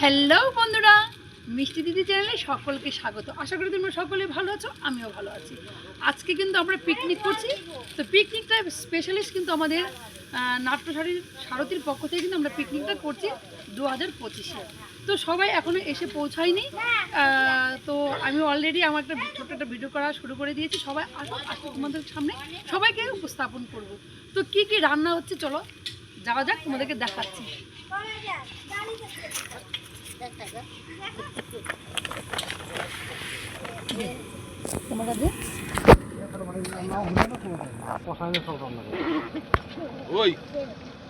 Hello বন্ধুরা মিষ্টি দিদি চ্যানেলে সকলকে স্বাগত। আশা করি তোমরা সকলে ভালো আছো আমিও ভালো আছি। আজকে কিন্তু আমরা পিকনিক করছি। তো পিকনিকটা স্পেশালিস্ট কিন্তু আমাদের আহ, নাট্য সারির সারথীর পক্ষ থেকে কিন্তু আমরা পিকনিকটা করছি দু হাজার পঁচিশে। তো সবাই এখনও এসে পৌঁছায়নি। তো আমি অলরেডি আমার একটা ছোট্ট একটা ভিডিও করা শুরু করে দিয়েছি। সবাই আসো আসো তোমাদের সামনে। সবাইকে উপস্থাপন করব। তো কি কি রান্না হচ্ছে চলো যাওয়া যাক তোমাদেরকে দেখাচ্ছি।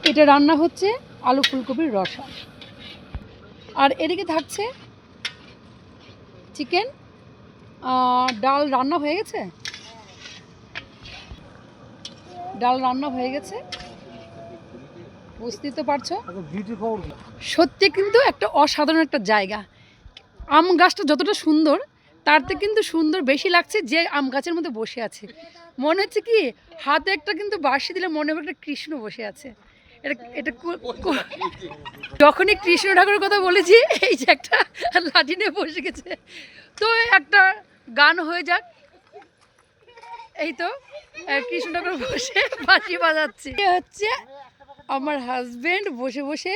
এটা রান্না হচ্ছে আলু ফুলকপির রসা। আর এদিকে থাকছে চিকেন। ডাল রান্না হয়ে গেছে? ডাল রান্না হয়ে গেছে। বুঝতেই তো পারছ? সত্যি কিন্তু একটা অসাধারণ একটা জায়গা। আম গাছটা যতটা সুন্দর তার থেকে কিন্তু সুন্দর বেশি লাগছে যে আম গাছের মধ্যে বসে আছে। মনে হচ্ছে কি হাতে একটা কিন্তু বাঁশি দিলে মনে হবে একটা কৃষ্ণ বসে আছে। এটা এটা যখনই কৃষ্ণ ঠাকুরের কথা বলেছি এই যে একটা লাঠি নিয়ে বসে গেছে। তো একটা গান হয়ে যাক। এই তো কৃষ্ণ ঠাকুর বসে বাঁশি বাজাচ্ছে। এ হচ্ছে আমার হাজব্যান্ড বসে বসে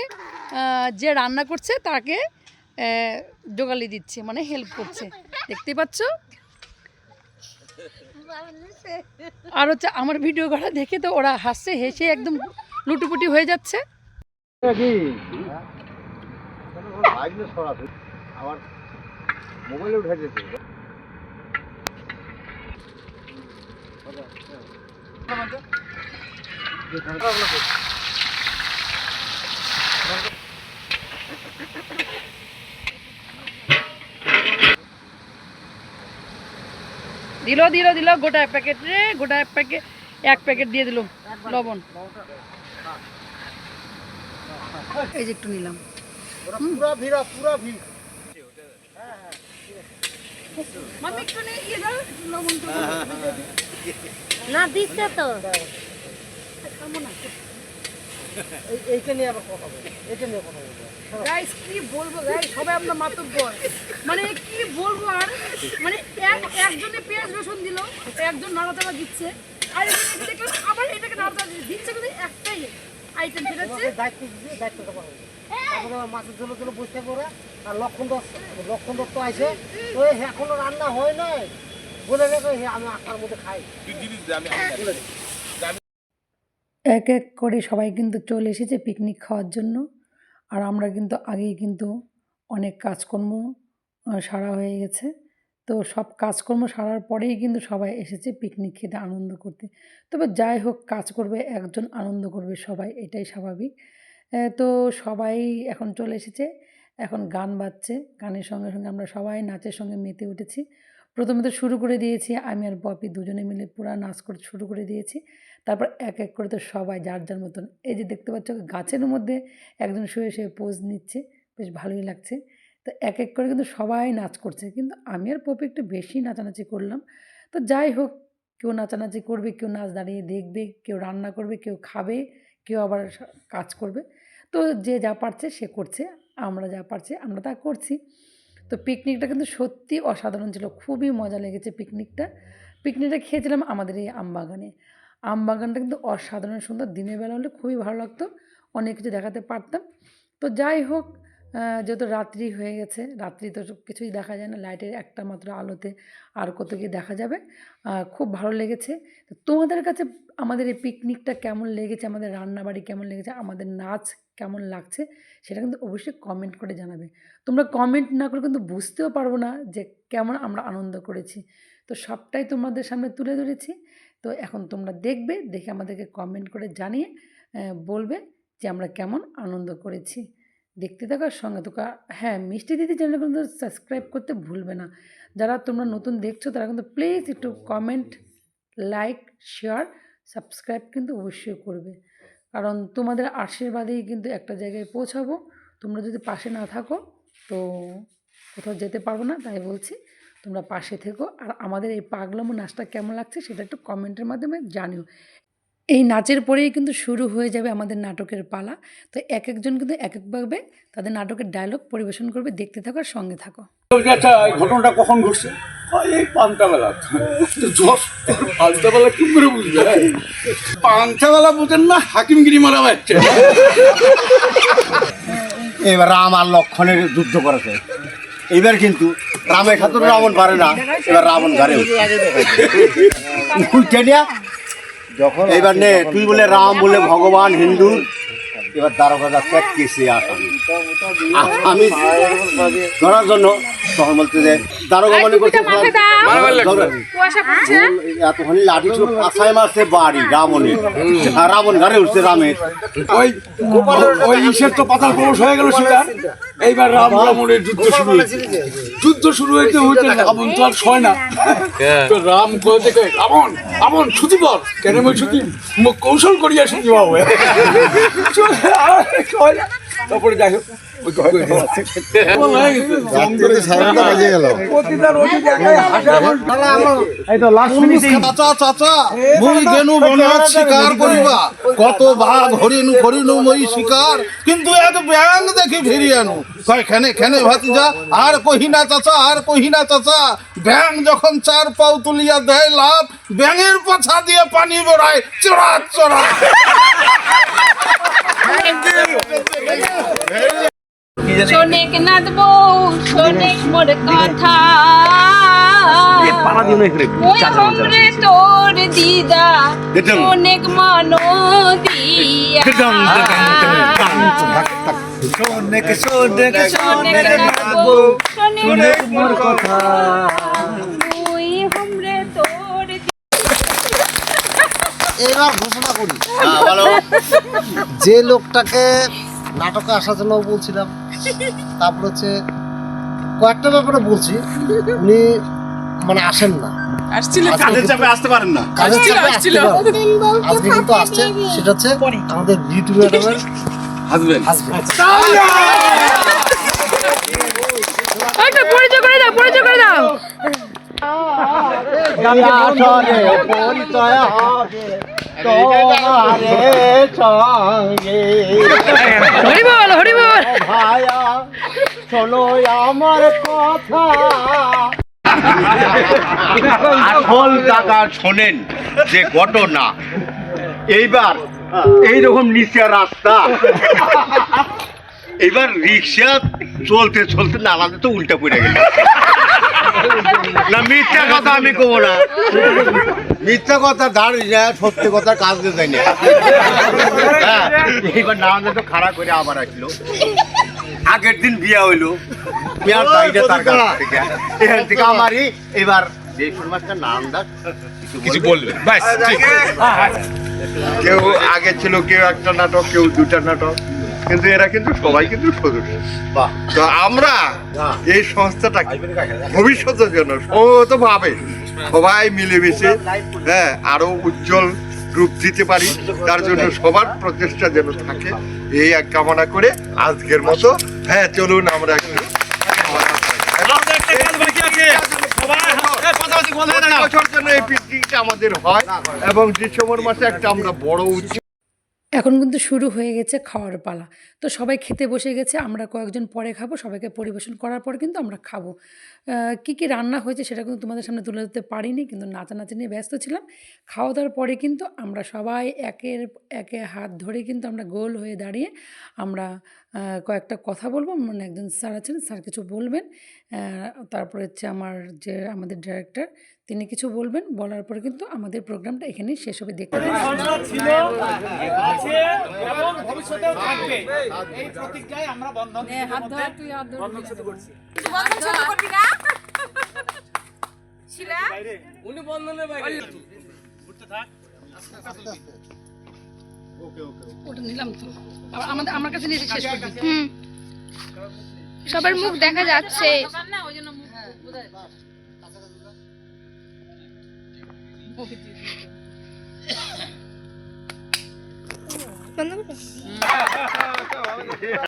যে রান্না করছে তাকে জোগালি দিচ্ছে মানে হেল্প করছে। দেখতে পাচ্ছ? আর হচ্ছে আমার ভিডিও করা দেখে তো ওরা হাসছে হেসে একদম লুটুপুটি হয়ে যাচ্ছে। মোবাইলে উঠে যেতে দিল দিল দিল গোটা এক প্যাকেট রে গোটা এক প্যাকেট এক প্যাকেট দিয়ে দিল লবণ। এই যে একটু নিলাম। পুরা ভিড় পুরো ভিড়। গিয়ে দাও লবণ না দিচ্ছে তো। এইটা নিয়ে আবার কথা বলব এটা নিয়ে কথা বলব। গাইস কি বলব গাইস সবাই আমরা মাতব্বর। মানে কি বলব আর? মানে এক একজনে পেঁয়াজ রসুন দিল একজন নাড়াচাড়া দিচ্ছে আর দেখলাম আবার এটাকে নাড়াচাড়া দিচ্ছে। দিচ্ছে কিন্তু একটাই আইটেম সেটা হচ্ছে দায়িত্ব দিয়ে দায়িত্বটা পালন তারপরে মাছের জন্য জন্য বসে পড়া আর লক্ষণ দত্ত লক্ষণ দত্ত আছে তো এই এখনও রান্না হয় নাই। বলে দেখো আমি আটটার মধ্যে খাই। দে। এক এক করে সবাই কিন্তু চলে এসেছে পিকনিক খাওয়ার জন্য। আর আমরা কিন্তু আগেই কিন্তু অনেক কাজকর্ম সারা হয়ে গেছে। তো সব কাজকর্ম সারার পরেই কিন্তু সবাই এসেছে পিকনিক খেতে আনন্দ করতে। তবে যাই হোক, কাজ করবে, একজন আনন্দ করবে সবাই, এটাই স্বাভাবিক। তো সবাই এখন চলে এসেছে, এখন গান বাজছে, গানের সঙ্গে সঙ্গে আমরা সবাই নাচের সঙ্গে মেতে উঠেছি। প্রথমে তো শুরু করে দিয়েছি, আমি আর পপি দুজনে মিলে পুরা নাচ করতে শুরু করে দিয়েছি। তারপর এক এক করে তো সবাই যার যার মতন। এই যে দেখতে পাচ্ছ গাছের মধ্যে একজন শুয়ে শুয়ে পোজ নিচ্ছে, বেশ ভালোই লাগছে। তো এক এক করে কিন্তু সবাই নাচ করছে, কিন্তু আমি আর পপি একটু বেশি নাচানাচি করলাম। তো যাই হোক, কেউ নাচানাচি করবে, কেউ নাচ দাঁড়িয়ে দেখবে, কেউ রান্না করবে, কেউ খাবে, কেউ আবার কাজ করবে। তো যে যা পারছে সে করছে, আমরা যা পারছি আমরা তা করছি। তো পিকনিকটা কিন্তু সত্যি অসাধারণ ছিল। খুবই মজা লেগেছে পিকনিকটা পিকনিকটা খেয়েছিলাম আমাদের এই আমবাগানে আম বাগানটা কিন্তু অসাধারণ সুন্দর। দিনের বেলা হলে খুবই ভালো লাগতো। অনেক কিছু দেখাতে পারতাম। তো যাই হোক যেহেতু রাত্রি হয়ে গেছে, রাত্রি তো কিছুই দেখা যায় না লাইটের একটা মাত্র আলোতে আর কত কি দেখা যাবে। খুব ভালো লেগেছে। তোমাদের কাছে আমাদের এই পিকনিকটা কেমন লেগেছে, আমাদের রান্নাবাড়ি কেমন লেগেছে, আমাদের নাচ কেমন লাগছে, সেটা কিন্তু অবশ্যই কমেন্ট করে জানাবে। তোমরা কমেন্ট না করে কিন্তু বুঝতেও পারব না যে কেমন আমরা আনন্দ করেছি। তো সবটাই তোমাদের সামনে তুলে ধরেছি। তো এখন তোমরা দেখবে, দেখে আমাদেরকে কমেন্ট করে জানিয়ে বলবে যে আমরা কেমন আনন্দ করেছি। দেখতে থাকার সঙ্গে তো হ্যাঁ মিষ্টি দিদি চ্যানেল কিন্তু সাবস্ক্রাইব করতে ভুলবে না। যারা তোমরা নতুন দেখছ, তারা কিন্তু প্লিজ একটু কমেন্ট লাইক শেয়ার সাবস্ক্রাইব কিন্তু অবশ্যই করবে। কারণ তোমাদের আশীর্বাদেই কিন্তু একটা জায়গায় পৌঁছাবো। তোমরা যদি পাশে না থাকো, তো কোথাও যেতে পারব না, তাই বলছি। তোমরা পাশে থেকো। আর আমাদের এই পাগলামো নাচটা কেমন লাগছে, সেটা একটু কমেন্টের মাধ্যমে জানিও। এই নাচের পরেই কিন্তু শুরু হয়ে যাবে আমাদের নাটকের পালা। তো এক একজন কিন্তু এক একভাবে তাদের নাটকের ডায়লগ পরিবেশন করবে। দেখতে থাকো আর সঙ্গে থাকো। আচ্ছা ঘটনাটা কখন ঘটছে? এই পান্তাবেলা জশ পান্তাবেলা কি করে বুঝবে? পান্তাবেলা বুঝেন না হাকিমগিরি মারা যাচ্ছে। এবার রাম আর লক্ষণের যুদ্ধ করেছে। এবার কিন্তু রামের সাথে রাবণ পারে না এবার রাবণ ঘরে এবার নে তুই বলে রাম বলে ভগবান হিন্দু। এবার দ্বারকা যাচ্ছে কেসে আসামি। আমি ধরার জন্য তখন বলতে যে দ্বারকা মনে করছে এতখানি লাঠি ছিল পাশায় মারছে বাড়ি রাবণের আর রাবণ ঘরে উঠছে রামের ওই ওই ইসের তো পাতাল প্রবেশ হয়ে গেল সেটা। এইবার রাম রাবণের যুদ্ধ শুরু হয়েছে। যুদ্ধ শুরু হইতে হইতে রাবণ তো আর সয় না। তো রাম কয়ে রাবণ রাবণ ছুটি পর। কেন মই ছুটি কৌশল করিয়া ছুটি পাবো চলে কয় না। তারপরে যাই হোক কত বাঘ হরিণ হরিণু মই শিকার। কিন্তু এক ব্যাং দেখি ফিরি আনু। কয় খেনে খেনে ভাতিজা আর কহিনা চাচা আর কহিনা চাচা। ব্যাং যখন চার পাও তুলিয়া দেয় লাভ ব্যাঙের পাছা দিয়ে পানি বেড়ায় চড়া চড়া শোনেক নাচব শোনেক মোর কথা ওই hombre তোর দিদা শোনেক মনো দিয়া শোনেক মোর কথা এবার ঘোষণা করি। যে লোকটাকে নাটকে আসার জন্য বলছিলাম তারপর হচ্ছে কয়েকটা ব্যাপারে বলছি উনি মানে আসেন না। কাজের চাপে আসতে পারেন না। কাজের চাপে আসতে পারেন আজকে কিন্তু আসছে সেটা হচ্ছে আমাদের ম্যাডামের হাজবেন্ড। পরিচয় করে দাও পরিচয় করে দাও। পরিচয় হবে। তোমারে সঙ্গে হরি বল হরি বল ভায়া শোনো আমার কথা। আসল টাকা শোনেন যে ঘটনা। এইবার এইরকম নিচে রাস্তা। এবার রিক্সা চলতে চলতে নালাতে তো উল্টা পড়ে গেল। না মিথ্যা কথা আমি কব না। মিথ্যা কথা দাঁড়িয়ে যায় সত্যি কথা কাজ দিয়ে যায় না হ্যাঁ। এইবার নালাতে তো খাড়া করে আবার আসলো। আগের দিন বিয়া হইল। বিয়ার দায়িটা তার কাছ থেকে। এখান থেকে আমারই এবার যে মাসটা নাম দাস কিছু বলবেন কেউ আগে ছিল কেউ একটা নাটক কেউ দুটা নাটক। কিন্তু এরা কিন্তু সবাই কিন্তু সদস্য বাহ। তো আমরা হ্যাঁ। এই সংস্থাটাকে ভবিষ্যতের জন্য সমবেত ভাবে। সবাই মিলেমিশে হ্যাঁ আরও উজ্জ্বল রূপ দিতে পারি। তার জন্য সবার প্রচেষ্টা যেন থাকে এই এক কামনা করে আজকের মতো। হ্যাঁ চলুন আমরা একটু বছর জন্য এই পিকনিকটা আমাদের হয় এবং ডিসেম্বর মাসে একটা আমরা বড় উৎসব এখন কিন্তু শুরু হয়ে গেছে খাওয়ার পালা। তো সবাই খেতে বসে গেছে, আমরা কয়েকজন পরে খাব, সবাইকে পরিবেশন করার পর কিন্তু আমরা খাব। কী কী রান্না হয়েছে সেটা কিন্তু তোমাদের সামনে তুলে ধরতে পারিনি, কিন্তু নাচানাচি নিয়ে ব্যস্ত ছিলাম। খাওয়া দাওয়ার পরে কিন্তু আমরা সবাই একের, একে হাত ধরে কিন্তু আমরা গোল হয়ে দাঁড়িয়ে আমরা কয়েকটা কথা বলব। মানে একজন স্যার আছেন স্যার কিছু বলবেন। তারপরে হচ্ছে আমার যে, আমাদের ডিরেক্টর তিনি কিছু বলবেন বলার পরে কিন্তু আমাদের প্রোগ্রামটা এখানেই শেষ হবে। দেখতে পাবেন ওটা নিলাম তো। আবার আমাদের আমার কাছে নিয়ে এসে শেষ করে দিতে হুম। সবার মুখ দেখা যাচ্ছে বন্ধ করো।